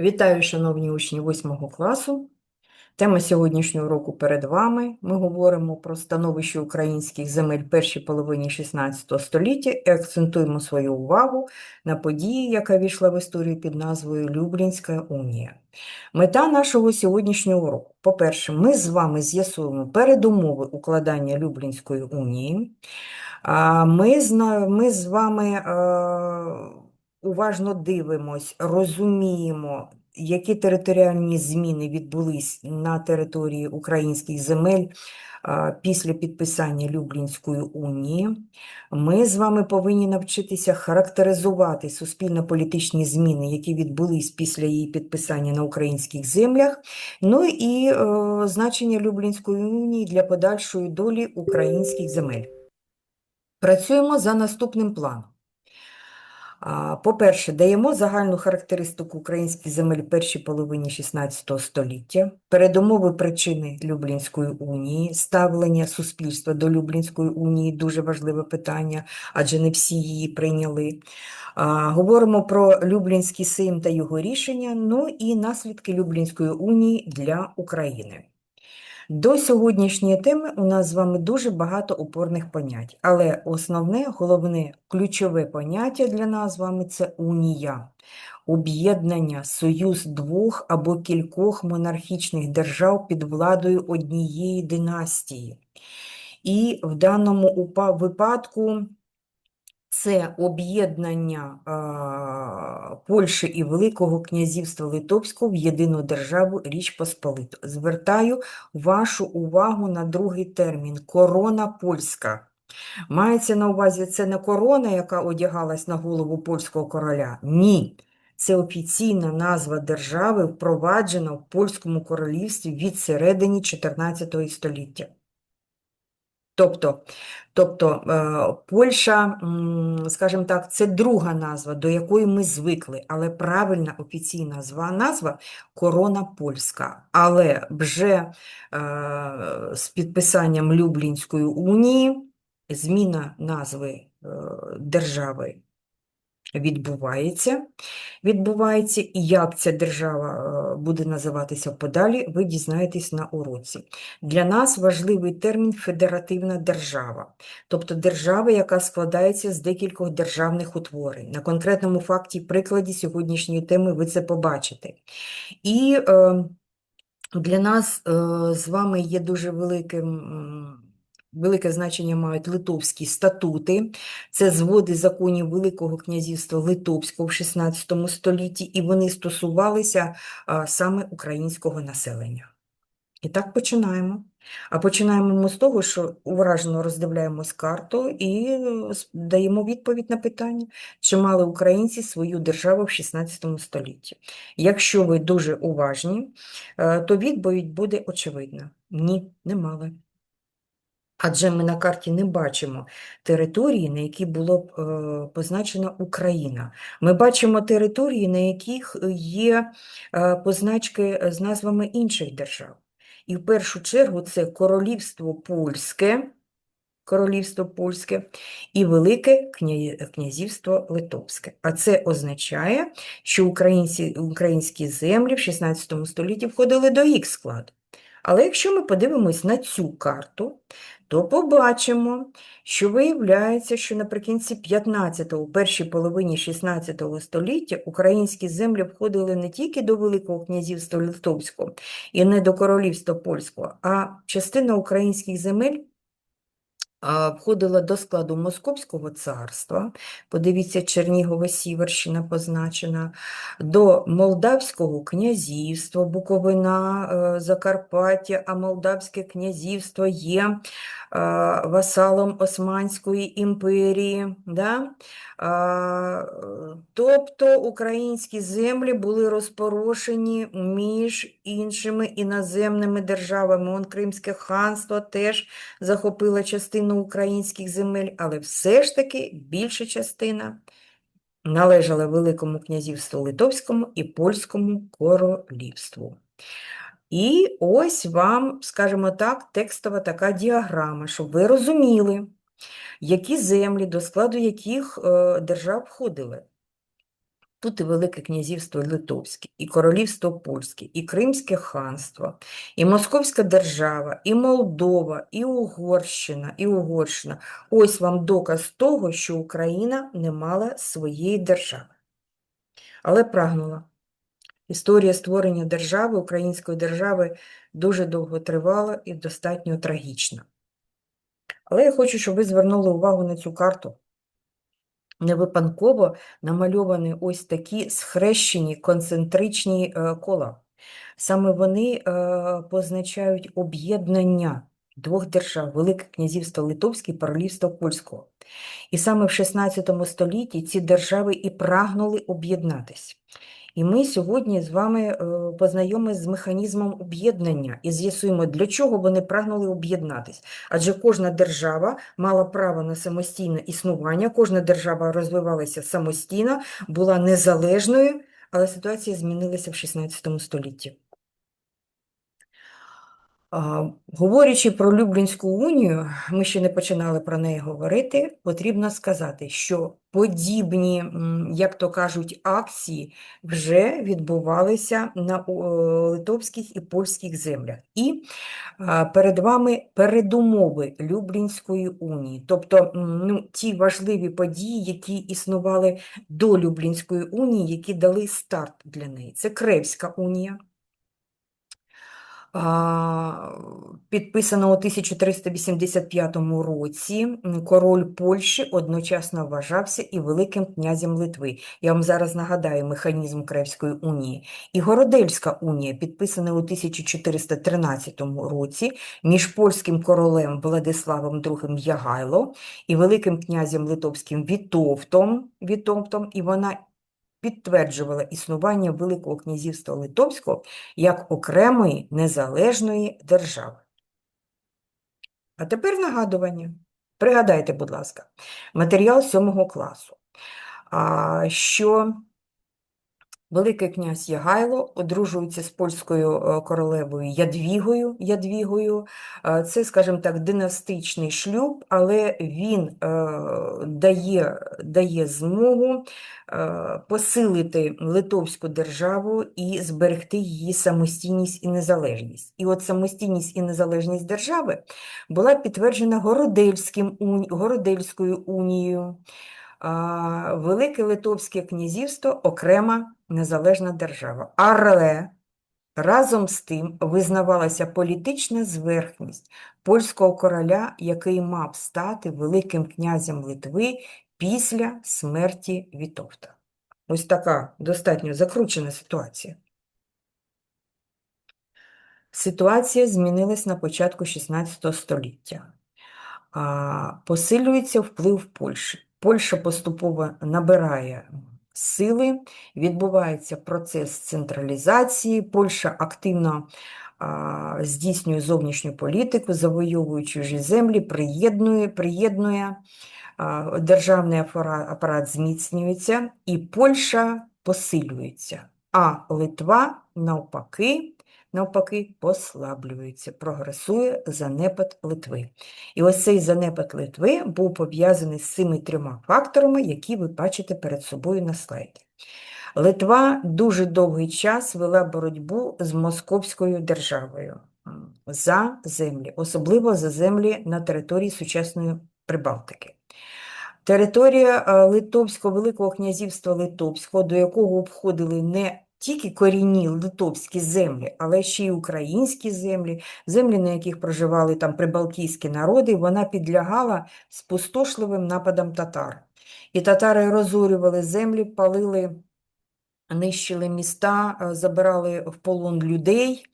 Вітаю, шановні учні 8 класу. Тема сьогоднішнього року перед вами. Ми говоримо про становище українських земель першій половині 16 століття і акцентуємо свою увагу на події, яка війшла в історію під назвою Люблінська унія. Мета нашого сьогоднішнього уроку. По-перше, ми з вами з'ясуємо передумови укладання Люблінської унії. Ми, з вами уважно дивимось, розуміємо, які територіальні зміни відбулись на території українських земель після підписання Люблінської унії. Ми з вами повинні навчитися характеризувати суспільно-політичні зміни, які відбулись після її підписання на українських землях, ну і е, значення Люблінської унії для подальшої долі українських земель. Працюємо за наступним планом. По-перше, даємо загальну характеристику українських земель в першій половині 16 століття, передумови причини Люблінської унії, ставлення суспільства до Люблінської унії дуже важливе питання, адже не всі її прийняли. Говоримо про Люблінський Сейм та його рішення, ну і наслідки Люблінської унії для України. До сьогоднішньої теми у нас з вами дуже багато опорних понять, але основне, головне, ключове поняття для нас з вами це унія, об'єднання, союз двох або кількох монархічних держав під владою однієї династії. І в даному випадку це об'єднання Польщі і Великого князівства Литовського в єдину державу Річ Посполиту. Звертаю вашу увагу на другий термін корона польська. Мається на увазі це не корона, яка одягалась на голову польського короля. Ні. Це офіційна назва держави, впроваджена в польському королівстві від середини 14 століття. Тобто, тобто е, Польща, скажімо так, це друга назва, до якої ми звикли, але правильна офіційна назва корона польська. Але вже е, з підписанням Люблінської унії зміна назви е, держави відбувається. Відбувається, і як ця держава е, буде називатися подалі, ви дізнаєтесь на уроці. Для нас важливий термін федеративна держава, тобто держава, яка складається з декількох державних утворень. На конкретному факті, прикладі сьогоднішньої теми ви це побачите. І е, для нас е, з вами є дуже великим. Велике значення мають литовські статути, це зводи законів Великого князівства Литовського в 16 столітті, і вони стосувалися саме українського населення. І так починаємо. А починаємо ми з того, що уважно роздивляємось карту і е, даємо відповідь на питання, чи мали українці свою державу в 16 столітті. Якщо ви дуже уважні, е, то відповідь буде очевидна. Ні, не мали. Адже ми на карті не бачимо території, на якій було б е, позначена Україна. Ми бачимо території, на яких е, є е, позначки з назвами інших держав. І в першу чергу це Королівство Польське, Королівство Польське і Велике князівство Литовське. А це означає, що українці, українські землі в 16 столітті входили до їх складу. Але якщо ми подивимось на цю карту, то побачимо, що виявляється, що наприкінці 15-го, першій половині 16 століття українські землі входили не тільки до Великого князівства Литовського і не до Королівства Польського, а частина українських земель входила до складу Московського царства, подивіться, Чернігова Сіверщина позначена, до Молдавського князівства, Буковина, е, Закарпаття, а Молдавське князівство є е, васалом Османської імперії. Да? Тобто українські землі були розпорошені між іншими іноземними державами. Он Кримське ханство теж захопила частину українських земель, але все ж таки більша частина належала Великому князівству Литовському і Польському королівству. І ось вам, скажімо так, текстова така діаграма, щоб ви розуміли, які землі, до складу яких е, держав входили. Тут і Велике князівство Литовське, і Королівство Польське, і Кримське ханство, і Московська держава, і Молдова, і Угорщина, і Угорщина. Ось вам доказ того, що Україна не мала своєї держави, але прагнула. Історія створення держави, української держави, дуже довго тривала і достатньо трагічна. Але я хочу, щоб ви звернули увагу на цю карту. Не випадково намальовані ось такі схрещені концентричні е, кола. Саме вони е, позначають об'єднання двох держав Велике князівство Литовське і Паралівство Польського. І саме в 16 столітті ці держави і прагнули об'єднатись. І ми сьогодні з вами познайомимося з механізмом об'єднання і з'ясуємо, для чого вони прагнули об'єднатись. Адже кожна держава мала право на самостійне існування, кожна держава розвивалася самостійно, була незалежною, але ситуація змінилася в 16 столітті. Говорячи про Люблінську унію, ми ще не починали про неї говорити, потрібно сказати, що подібні, як то кажуть, акції вже відбувалися на литовських і польських землях. І перед вами передумови Люблінської унії, тобто ну, ті важливі події, які існували до Люблінської унії, які дали старт для неї. Це Кревська унія підписано у 1385 році. Король Польщі одночасно вважався і Великим князем Литви. Я вам зараз нагадаю механізм Кревської унії. І Городельська унія, підписана у 1413 році між польським королем Владиславом II Ягайло і Великим князем Литовським Вітовтом, Вітовтом, і вона підтверджувала існування Великого князівства Литовського як окремої незалежної держави. А тепер нагадування. Пригадайте, будь ласка, матеріал 7 класу, що Великий князь Ягайло одружується з польською е, королевою Ядвігою. Ядвігою. Е, Це, скажімо так, династичний шлюб, але він е, дає, дає змогу посилити Литовську державу і зберегти її самостійність і незалежність. І от самостійність і незалежність держави була підтверджена Городельським, Городельською унією. Велике Литовське князівство окрема незалежна держава. Але разом з тим визнавалася політична зверхність польського короля, який мав стати Великим князем Литви після смерті Вітовта. Ось така достатньо закручена ситуація. Ситуація змінилась на початку 16 століття. Посилюється вплив Польщі. Польща поступово набирає сили, відбувається процес централізації, Польща активно здійснює зовнішню політику, завойовує чужі землі, приєднує, приєднує, державний апарат зміцнюється, і Польща посилюється, а Литва навпаки навпаки, послаблюється, прогресує занепад Литви. І ось цей занепад Литви був пов'язаний з цими трьома факторами, які ви бачите перед собою на слайді. Литва дуже довгий час вела боротьбу з Московською державою за землі, особливо за землі на території сучасної Прибалтики. Територія е, Литовського Великого князівства Литовського, до якого входили не тільки корінні литовські землі, але ще й українські землі, землі, на яких проживали там прибалтійські народи, вона підлягала спустошливим нападам татар. І татари розорювали землі, палили, нищили міста, е, забирали в полон людей.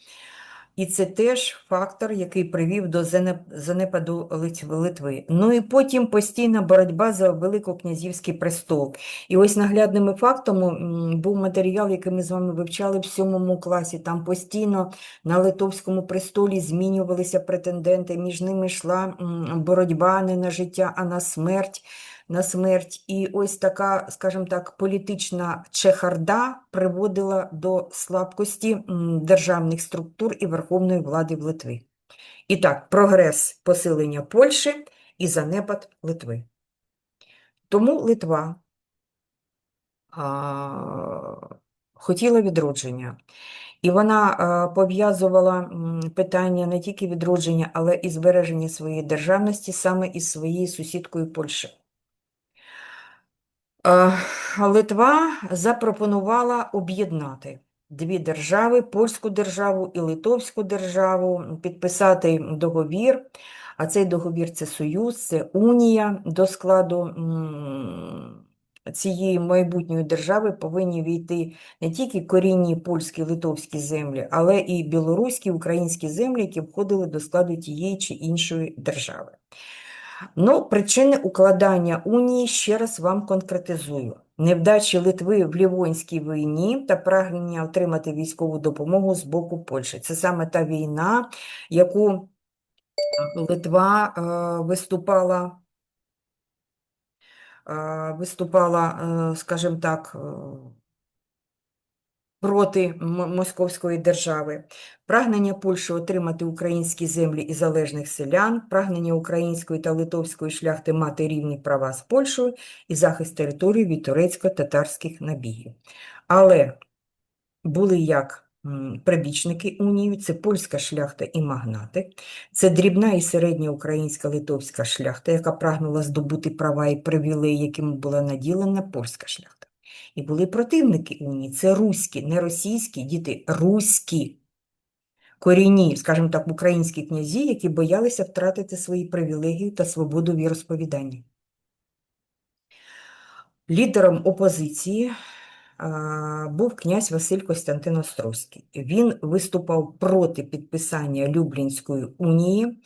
І це теж фактор, який привів до занеп- занепаду Литви. Ну і потім постійна боротьба за Великокнязівський престол. І ось наглядними фактами був матеріал, який ми з вами вивчали в сьомому класі. Там постійно на Литовському престолі змінювалися претенденти, між ними йшла боротьба не на життя, а на смерть. На смерть. І ось така, скажімо так, політична чехарда приводила до слабкості державних структур і верховної влади в Литві. І так, прогрес посилення Польщі і занепад Литви. Тому Литва а, хотіла відродження. І вона пов'язувала питання не тільки відродження, але і збереження своєї державності саме із своєю сусідкою Польщею. Е, Литва запропонувала об'єднати дві держави, польську державу і литовську державу, підписати договір. А цей договір це союз, це унія до складу цієї майбутньої держави повинні війти не тільки корінні польські, литовські землі, але і білоруські, українські землі, які входили до складу тієї чи іншої держави. Ну, причини укладання унії ще раз вам конкретизую. Невдачі Литви в Лівонській війні та прагнення отримати військову допомогу з боку Польщі. Це саме та війна, яку Литва е, виступала, е, виступала, е, скажімо так, е, проти Московської держави, прагнення Польщі отримати українські землі і залежних селян, прагнення української та литовської шляхти мати рівні права з Польщею і захист території від турецько-татарських набігів. Але були як прибічники унії, це польська шляхта і магнати, це дрібна і середня українська литовська шляхта, яка прагнула здобути права і привілеї, якими була наділена польська шляхта. І були противники унії, це руські, не російські, діти, руські, корінні, скажімо так, українські князі, які боялися втратити свої привілегії та свободу віросповідання. Лідером опозиції був князь Василь Костянтин Острозький. Він виступав проти підписання Люблінської унії,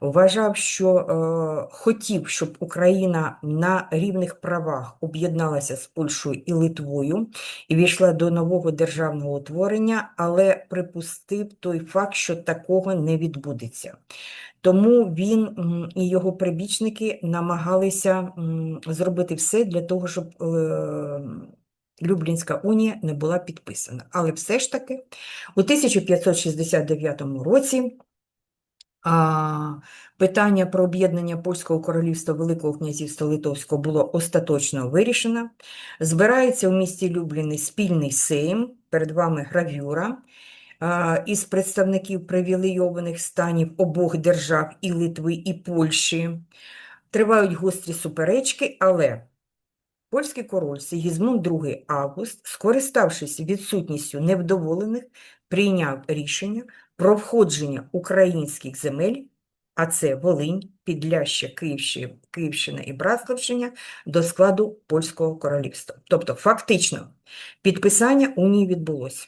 вважав, що е, хотів, щоб Україна на рівних правах об'єдналася з Польщею і Литвою і війшла до нового державного утворення, але припустив той факт, що такого не відбудеться. Тому він і його прибічники намагалися зробити все для того, щоб е, Люблінська унія не була підписана. Але все ж таки у 1569 році а, питання про об'єднання Польського королівства Великого князівства Литовського було остаточно вирішено. Збирається у місті Любліни спільний сейм, перед вами гравюра із представників привілейованих станів обох держав і Литви, і Польщі. Тривають гострі суперечки, але польський король Сигізмунд II Август, скориставшись відсутністю невдоволених, прийняв рішення про входження українських земель, а це Волинь, Підляща, Київщина, Київщина і Братславщина, до складу Польського королівства. Тобто, фактично, підписання унії відбулося.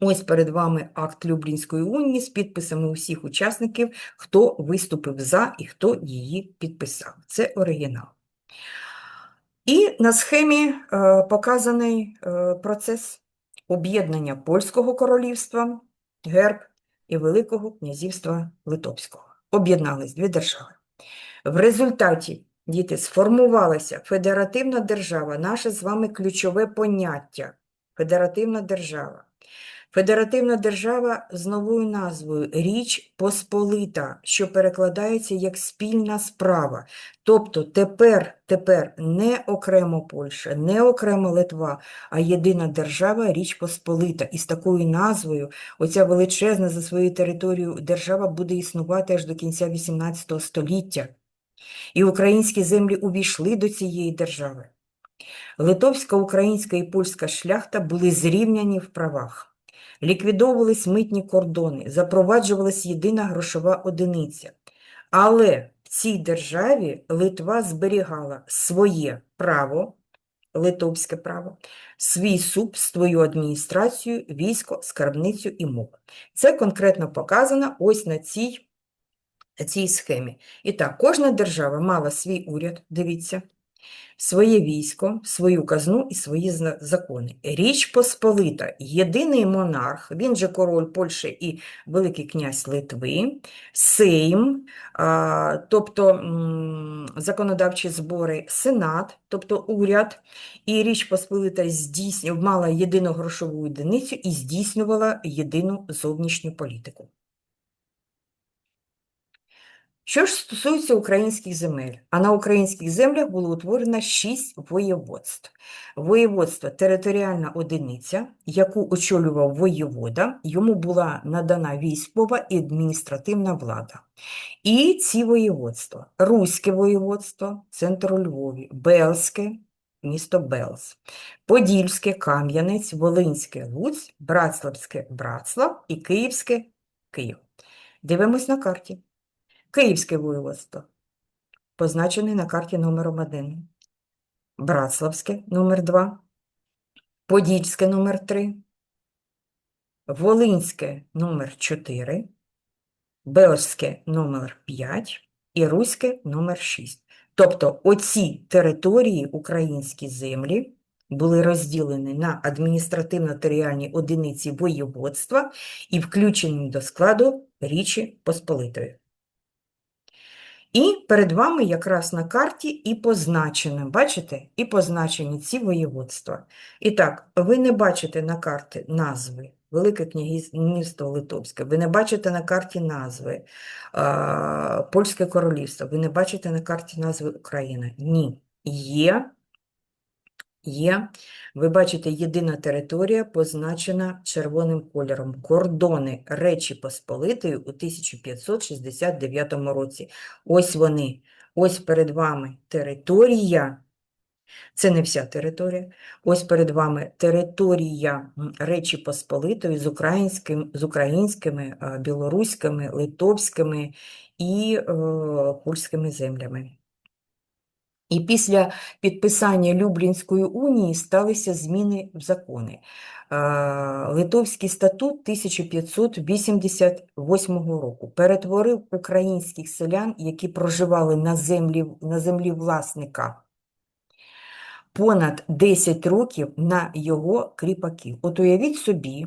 Ось перед вами акт Люблінської унії з підписами усіх учасників, хто виступив за і хто її підписав. Це оригінал. І на схемі е, показаний е, процес об'єднання Польського королівства, герб і Великого князівства Литовського. Об'єднались дві держави. В результаті, діти, сформувалася федеративна держава, наше з вами ключове поняття – федеративна держава. Федеративна держава з новою назвою Річ Посполита, що перекладається як спільна справа. Тобто тепер, тепер не окремо Польща, не окремо Литва, а єдина держава Річ Посполита. І з такою назвою оця величезна за своєю територією держава буде існувати аж до кінця XVIII століття. І українські землі увійшли до цієї держави. Литовська, українська і польська шляхта були зрівняні в правах. Ліквідовувались митні кордони, запроваджувалась єдина грошова одиниця. Але в цій державі Литва зберігала своє право, литовське право, свій суд, свою адміністрацію, військо, скарбницю і мову. Це конкретно показано ось на цій, цій схемі. І так, кожна держава мала свій уряд, дивіться, своє військо, свою казну і свої закони. Річ Посполита, єдиний монарх, він же король Польщі і Великий князь Литви, Сейм, тобто законодавчі збори, Сенат, тобто уряд, і Річ Посполита здійснювала, мала єдину грошову одиницю і здійснювала єдину зовнішню політику. Що ж стосується українських земель, а на українських землях було утворено шість воєводств. Воєводство – територіальна одиниця, яку очолював воєвода, йому була надана військова і адміністративна влада. І ці воєводства – Руське воєводство, центр у Львові, Белське, місто Белз, Подільське, Кам'янець, Волинське, Луць, Братславське, Братслав і Київське, Київ. Дивимось на карті. Київське воєводство, позначене на карті номером 1. Братславське номер 2, Подільське номер 3, Волинське номер 4, Белське номер 5 і Руське номер 6. Тобто оці території, українські землі, були розділені на адміністративно-територіальні одиниці воєводства і включені до складу Річі Посполитої. І перед вами якраз на карті і позначено, бачите, і позначені ці воєводства. І так, ви не бачите на карті назви Велике княгівство Литовське, ви не бачите на карті назви Польське королівство, ви не бачите на карті назви Україна. Ні, є, є. Ви бачите, єдина територія позначена червоним кольором. Кордони Речі Посполитої у 1569 році. Ось вони, ось перед вами територія. Це не вся територія. Ось перед вами територія Речі Посполитої з, українським, з українськими, е, білоруськими, литовськими і е, польськими землями. І після підписання Люблінської унії сталися зміни в закони. Е, Литовський статут 1588 року перетворив українських селян, які проживали на землі, на землі власника, понад 10 років на його кріпаків. От уявіть собі,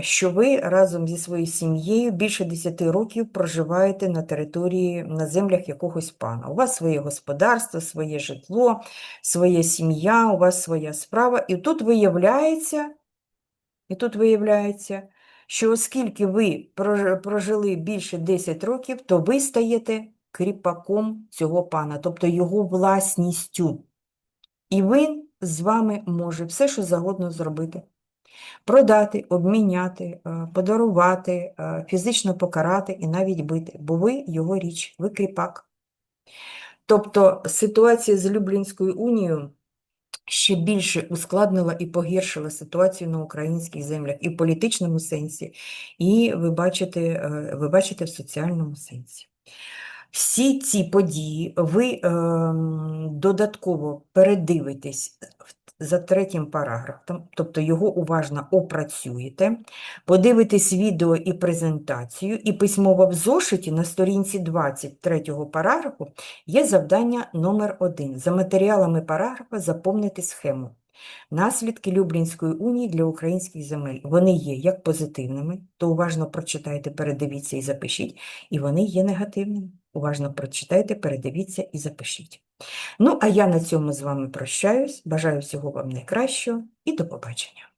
що ви разом зі своєю сім'єю більше 10 років проживаєте на території, на землях якогось пана. У вас своє господарство, своє житло, своя сім'я, у вас своя справа. І тут виявляється, і тут виявляється, що оскільки ви прожили більше 10 років, то ви стаєте кріпаком цього пана, тобто його власністю. І він з вами може все, що завгодно зробити. Продати, обміняти, е, подарувати, е, фізично покарати і навіть бити, бо ви його річ, ви кріпак. Тобто ситуація з Люблінською унією ще більше ускладнила і погіршила ситуацію на українських землях і в політичному сенсі, і ви бачите, е, ви бачите в соціальному сенсі. Всі ці події ви ем, додатково передивитесь за третім параграфом, тобто його уважно опрацюєте, подивитесь відео і презентацію, і письмово в зошиті на сторінці 23 параграфу є завдання номер 1. За матеріалами параграфа заповнити схему. Наслідки Люблінської унії для українських земель. Вони є як позитивними, то уважно прочитайте, передивіться і запишіть, і вони є негативними. Уважно прочитайте, передивіться і запишіть. Ну, а я на цьому з вами прощаюсь. Бажаю всього вам найкращого і до побачення.